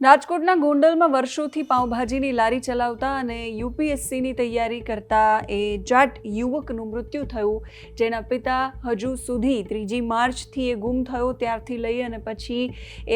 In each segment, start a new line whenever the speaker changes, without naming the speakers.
રાજકોટના ગોંડલમાં વર્ષોથી પાઉંભાજીની લારી ચલાવતા અને યુપીએસસીની તૈયારી કરતા એ જાટ યુવકનું મૃત્યુ થયું, જેના પિતા હજુ સુધી ત્રીજી માર્ચથી એ ગુમ થયો, ત્યારથી લઈ અને પછી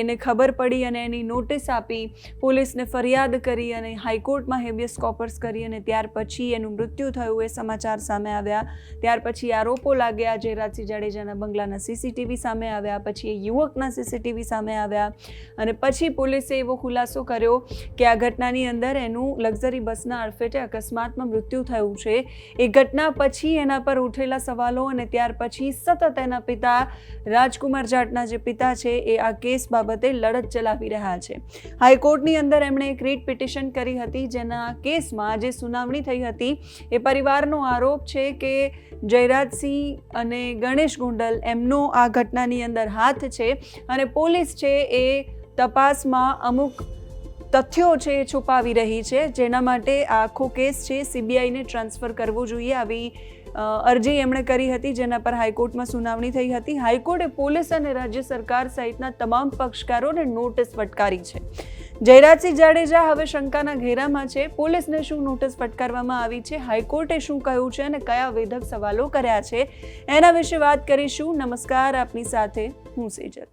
એને ખબર પડી અને એની નોટિસ આપી, પોલીસને ફરિયાદ કરી અને હાઈકોર્ટમાં હેબિયસ કોપર્સ કરી અને ત્યાર પછી એનું મૃત્યુ થયું, એ સમાચાર સામે આવ્યા. ત્યાર પછી આરોપો લાગ્યા, જયરાજસિંહ જાડેજાના બંગલાના સીસીટીવી સામે આવ્યા, પછી એ યુવકના સીસીટીવી સામે આવ્યા અને પછી પોલીસે એવો ખુલાસો કર્યો કે આ ઘટનાની અંદર એનું લક્ઝરી બસના અડફેટે અકસ્માતમાં મૃત્યુ થયું છે. એ ઘટના પછી એના પર ઉઠેલા સવાલો અને ત્યાર પછી સતત એના પિતા રાજકુમાર જાટના જે પિતા છે એ આ કેસ બાબતે લડત ચલાવી રહ્યા છે. હાઈકોર્ટની અંદર એમણે એક રીટ પિટિશન કરી હતી જેના કેસમાં જે સુનાવણી થઈ હતી. એ પરિવારનો આરોપ છે કે જયરાજસિંહ અને ગણેશ ગુંડલ એમનો આ ઘટનાની અંદર હાથ છે અને પોલીસ છે એ તપાસમાં અમુક તથ્યો છે એ છુપાવી રહી છે, જેના માટે આખો કેસ છે સીબીઆઈને ટ્રાન્સફર કરવો જોઈએ. આવી અરજી એમણે કરી હતી, જેના પર હાઈકોર્ટમાં સુનાવણી થઈ હતી. હાઈકોર્ટે પોલીસ અને રાજ્ય સરકાર સહિતના તમામ પક્ષકારોને નોટિસ ફટકારી છે. જયરાજસિંહ જાડેજા હવે શંકાના ઘેરામાં છે. પોલીસને શું નોટિસ ફટકારવામાં આવી છે? હાઈકોર્ટે શું કહ્યું છે અને કયા વેધક સવાલો કર્યા છે? એના વિશે વાત કરીશું. નમસ્કાર, આપની સાથે હું સેજલ.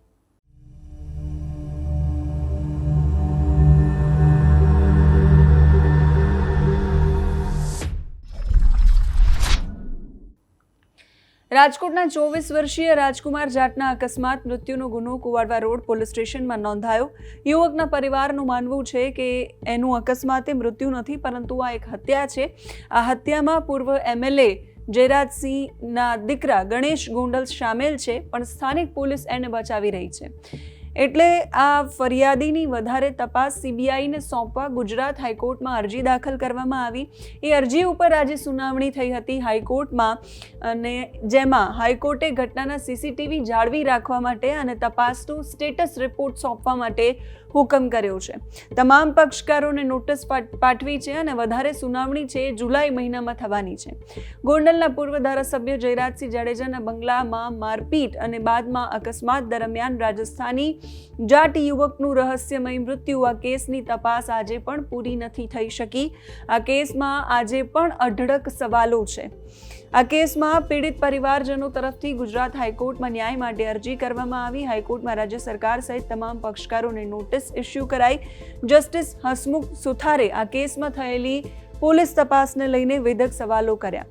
રાજકોટના ચોવીસ વર્ષીય રાજકુમાર જાટના અકસ્માત મૃત્યુનો ગુનો કુવાડવા રોડ પોલીસ સ્ટેશનમાં નોંધાયો. યુવકના પરિવારનું માનવું છે કે એનું અકસ્માતે મૃત્યુ નથી, પરંતુ આ એક હત્યા છે. આ હત્યામાં પૂર્વ એમએલએ જયરાજસિંહના દીકરા ગણેશ ગોંડલ સામેલ છે, પણ સ્થાનિક પોલીસ એને બચાવી રહી છે. એટલે આ ફરિયાદીની વધારે તપાસ સીબીઆઈને સોંપવા ગુજરાત હાઈકોર્ટમાં અરજી દાખલ કરવામાં આવી. એ અરજી ઉપર આજે સુનાવણી થઈ હતી હાઈકોર્ટમાં અને જેમાં હાઈકોર્ટે ઘટનાના સીસીટીવી જાળવી રાખવા માટે અને તપાસનું સ્ટેટસ રિપોર્ટ સોંપવા માટે હુકમ કર્યો છે. તમામ પક્ષકારોને નોટિસ પાઠ- પાઠવી છે અને વધારે સુનાવણી છે એ જુલાઈ મહિનામાં થવાની છે. ગોંડલના પૂર્વ ધારાસભ્ય જયરાજસિંહ જાડેજાના બંગલામાં મારપીટ અને બાદમાં અકસ્માત દરમિયાન રાજસ્થાની જાટ યુવકનું રહસ્યમય મૃત્યુ. આ કેસની તપાસ આજે પણ પૂરી નથી થઈ શકી. આ કેસમાં આજે પણ અઢળક સવાલો છે. આ કેસમાં પીડિત પરિવારજનો તરફથી ગુજરાત હાઈકોર્ટમાં ન્યાય માટે અરજી કરવામાં આવી. હાઈકોર્ટમાં રાજ્ય સરકાર સહિત તમામ પક્ષકારોને નોટિસ ઇસ્યુ કરાઈ. જસ્ટિસ હસમુખ સુથારે આ કેસમાં થયેલી પોલીસ તપાસને લઈને વેધક સવાલો કર્યા.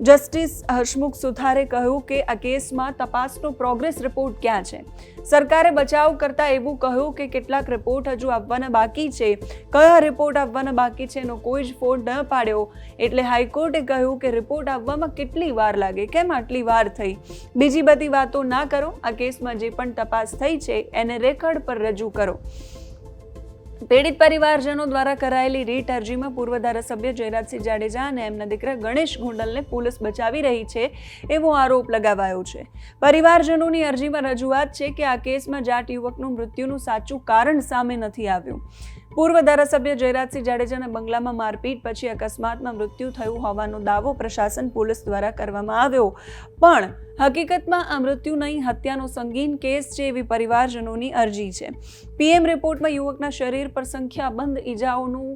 જસ્ટિસ હર્ષમુખ સુથારે કહ્યું કે આ કેસમાં તપાસનો પ્રોગ્રેસ રિપોર્ટ ક્યાં છે? સરકારે બચાવ કરતા એવું કહ્યું કે કેટલાક રિપોર્ટ હજુ આવવાના બાકી છે. કયા રિપોર્ટ આવવાના બાકી છે એનો કોઈ જ ફોન ન પાડ્યો. એટલે હાઈકોર્ટે કહ્યું કે રિપોર્ટ આવવામાં કેટલી વાર લાગે? કેમ આટલી વાર થઈ? બીજી બધી વાતો ના કરો. આ કેસમાં જે પણ તપાસ થઈ છે, એને રેકર્ડ પર રજૂ કરો. પીડિત પરિવારજનો દ્વારા કરાયેલી રીટ અરજીમાં પૂર્વ ધારાસભ્ય જયરાજસિંહ જાડેજા અને એમના દીકરા ગણેશ ગુંડલને પોલીસ બચાવી રહી છે એવો આરોપ લગાવાયો છે. પરિવારજનોની અરજીમાં રજૂઆત છે કે આ કેસમાં જાટ યુવકનું મૃત્યુનું સાચું કારણ સામે નથી આવ્યું. પૂર્વ ધારાસભ્ય જયરાજસિંહ જાડેજાના બંગલામાં મારપીટ પછી અકસ્માતમાં મૃત્યુ થયું હોવાનો દાવો પ્રશાસન પોલીસ દ્વારા કરવામાં આવ્યો. પણ હકીકતમાં આ મૃત્યુ નહીં, હત્યાનો સંગીન કેસ છે એવી પરિવારજનોની અરજી છે. પીએમ રિપોર્ટમાં યુવકના શરીર પર સંખ્યાબંધ ઈજાઓનું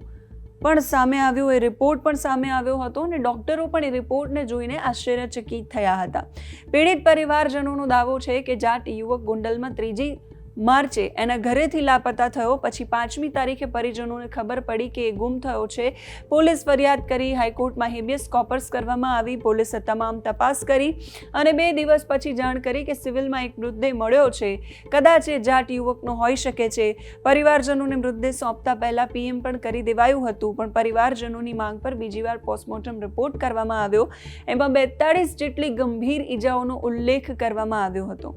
પણ સામે આવ્યું. એ રિપોર્ટ પણ સામે આવ્યો હતો અને ડોક્ટરો પણ એ રિપોર્ટને જોઈને આશ્ચર્યચકિત થયા હતા. પીડિત પરિવારજનોનો દાવો છે કે જાટ યુવક ગોંડલમાં ત્રીજી માર્ચે એના ઘરેથી લાપતા થયો. પછી પાંચમી તારીખે પરિજનોને ખબર પડી કે એ ગુમ થયો છે. પોલીસ ફરિયાદ કરી હાઈકોર્ટમાં હેબિયસ કોપર્સ કરવામાં આવી. પોલીસે તમામ તપાસ કરી અને બે દિવસ પછી જાણ કરી કે સિવિલમાં એક મૃતદેહ મળ્યો છે. કદાચ એ જાટ યુવકનો હોઈ શકે છે. પરિવારજનોને મૃતદેહ સોંપતા પહેલાં પીએમ પણ કરી દેવાયું હતું, પણ પરિવારજનોની માંગ પર બીજી વાર પોસ્ટમોર્ટમ રિપોર્ટ કરવામાં આવ્યો. એમાં બેતાળીસ જેટલી ગંભીર ઈજાઓનો ઉલ્લેખ કરવામાં આવ્યો હતો.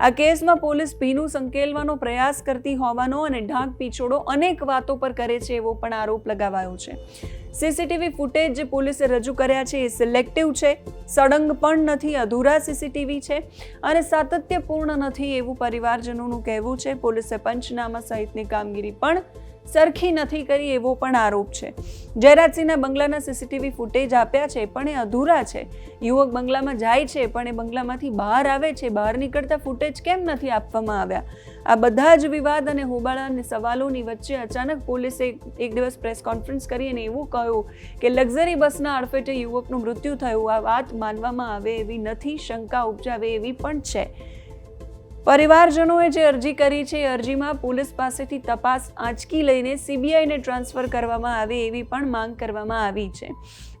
આ કેસમાં પોલીસ ભીનું સંકેલવાનો પ્રયાસ કરતી હોવાનો અને ઢાંક પીછોડો અનેક વાતો પર કરે છે એવો પણ આરોપ લગાવાયો છે. સીસીટીવી ફૂટેજ જે પોલીસે રજૂ કર્યા છે એ સિલેક્ટિવ છે, સળંગ પણ નથી, અધૂરા સીસીટીવી છે અને સાતત્યપૂર્ણ નથી એવું પરિવારજનોનું કહેવું છે. પોલીસે પંચનામા સહિતની કામગીરી પણ સરખી નથી કરી એવો પણ આરોપ છે. જયરાજસિંહના બંગલાના સીસીટીવી ફૂટેજ આપ્યા છે, પણ એ અધૂરા છે. યુવક બંગલામાં જાય છે, પણ એ બંગલામાંથી બહાર આવે છે. બહાર નીકળતા ફૂટેજ કેમ નથી આપવામાં આવ્યા? આ બધા જ વિવાદ અને હોબાળા અને સવાલોની વચ્ચે અચાનક પોલીસે એક- દિવસ પ્રેસ કોન્ફરન્સ કરી અને એવું કહ્યું કે લક્ઝરી બસના અડફેટે યુવકનું મૃત્યુ થયું. આ વાત માનવામાં આવે એવી નથી, શંકા ઉપજાવે એવી પણ છે. પરિવારજનોએ જે અરજી કરી છે, એ અરજીમાં પોલીસ પાસેથી તપાસ આંચકી લઈને સીબીઆઈને ટ્રાન્સફર કરવામાં આવે એવી પણ માંગ કરવામાં આવી છે.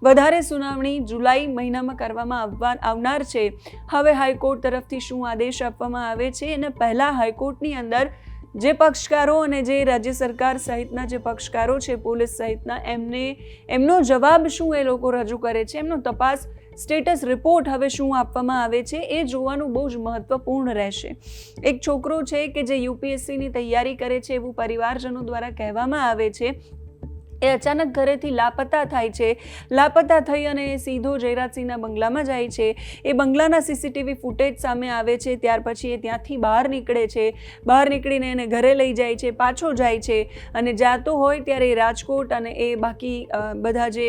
વધારે સુનાવણી જુલાઈ મહિનામાં કરવામાં આવવા આવનાર છે. હવે હાઈકોર્ટ તરફથી શું આદેશ આપવામાં આવે છે? અને પહેલાં હાઈકોર્ટની અંદર જે પક્ષકારો અને જે રાજ્ય સરકાર સહિતના જે પક્ષકારો છે, પોલીસ સહિતના એમને એમનો જવાબ શું એ લોકો રજૂ કરે છે? એમનો તપાસ સ્ટેટસ રિપોર્ટ હવે શું આપવામાં આવે છે એ જોવાનું બહુ જ મહત્વપૂર્ણ રહેશે. એક છોકરો છે કે જે યુપીએસસીની તૈયારી કરે છે એવું પરિવારજનો દ્વારા કહેવામાં આવે છે, એ અચાનક ઘરેથી લાપતા થાય છે. લાપતા થઈ અને એ સીધો જયરાજસિંહના બંગલામાં જાય છે. એ બંગલાના સીસીટીવી ફૂટેજ સામે આવે છે, ત્યાર પછી એ ત્યાંથી બહાર નીકળે છે. બહાર નીકળીને એને ઘરે લઈ જાય છે, પાછો જાય છે. અને જાતો હોય ત્યારે એ રાજકોટ અને એ બાકી બધા જે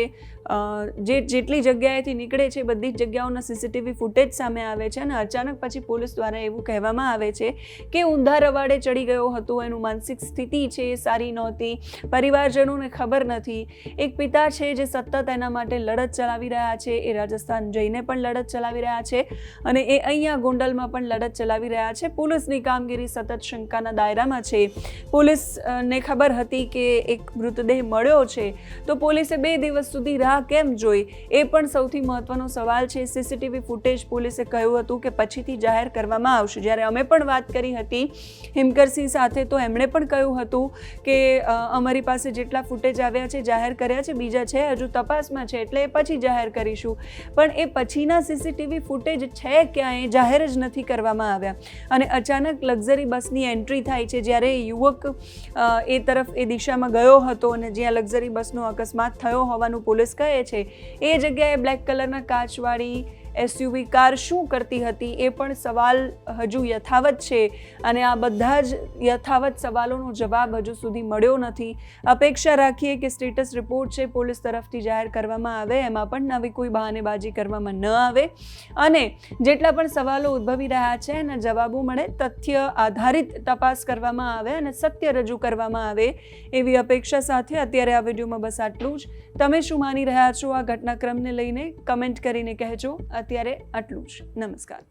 જે જેટલી જગ્યાએથી નીકળે છે બધી જ જગ્યાઓના સીસીટીવી ફૂટેજ સામે આવે છે અને અચાનક પછી પોલીસ દ્વારા એવું કહેવામાં આવે છે કે ઊંધા રવાડે ચડી ગયો હતો, એનું માનસિક સ્થિતિ છે એ સારી નહોતી, પરિવારજનોને ખબર નથી. એક પિતા છે જે સતત એના માટે લડત ચલાવી રહ્યા છે, એ રાજસ્થાન જઈને પણ લડત ચલાવી રહ્યા છે અને એ અહીંયા ગોંડલમાં પણ લડત ચલાવી રહ્યા છે. પોલીસની કામગીરી સતત શંકાના દાયરામાં છે. પોલીસને ખબર હતી કે એક મૃતદેહ મળ્યો છે. તો પોલીસે બે દિવસ સુધી રાહ કેમ જોઈ? એ પણ સૌથી મહત્વનો સવાલ છે. સીસીટીવી ફૂટેજ પોલીસે કહ્યું હતું કે પછીથી જાહેર કરવામાં આવશે. જ્યારે અમે પણ વાત કરી હતી હિમકરસિંહ સાથે, તો એમણે પણ કહ્યું હતું કે અમારી પાસે જેટલા ફૂટેજ આવ્યા છે, જાહેર કર્યા છે, બીજા છે, હજુ તપાસમાં છે, એટલે એ પછી જાહેર કરીશું. પણ એ પછીના સીસીટીવી ફૂટેજ છે ક્યાંય? જાહેર જ નથી કરવામાં આવ્યા. અને અચાનક લક્ઝરી બસની એન્ટ્રી થાય છે, જ્યારે યુવક એ તરફ એ દિશામાં ગયો હતો અને જ્યાં લક્ઝરી બસનો અકસ્માત થયો હોવાનું પોલીસ કહે છે. એ જગ્યાએ બ્લેક કલરના કાચવાળી એસયુવી કાર શું કરતી હતી એ પણ સવાલ હજુ યથાવત છે અને આ બધા જ યથાવત સવાલોનો જવાબ હજુ સુધી મળ્યો નથી. અપેક્ષા રાખીએ કે સ્ટેટસ રિપોર્ટ છે પોલીસ તરફથી જાહેર કરવામાં આવે, એમાં પણ નવી કોઈ બહાનેબાજી કરવામાં ન આવે. અને જેટલા પણ સવાલો ઉદ્ભવી રહ્યા છે એના જવાબો મળે, તથ્ય આધારિત તપાસ કરવામાં આવે અને સત્ય રજૂ કરવામાં આવે એવી અપેક્ષા સાથે અત્યારે આ વિડીયોમાં બસ આટલું જ. તમે શું માની રહ્યા છો આ ઘટનાક્રમને લઈને? કમેન્ટ કરીને કહેજો. અત્યારે આટલું જ. નમસ્કાર.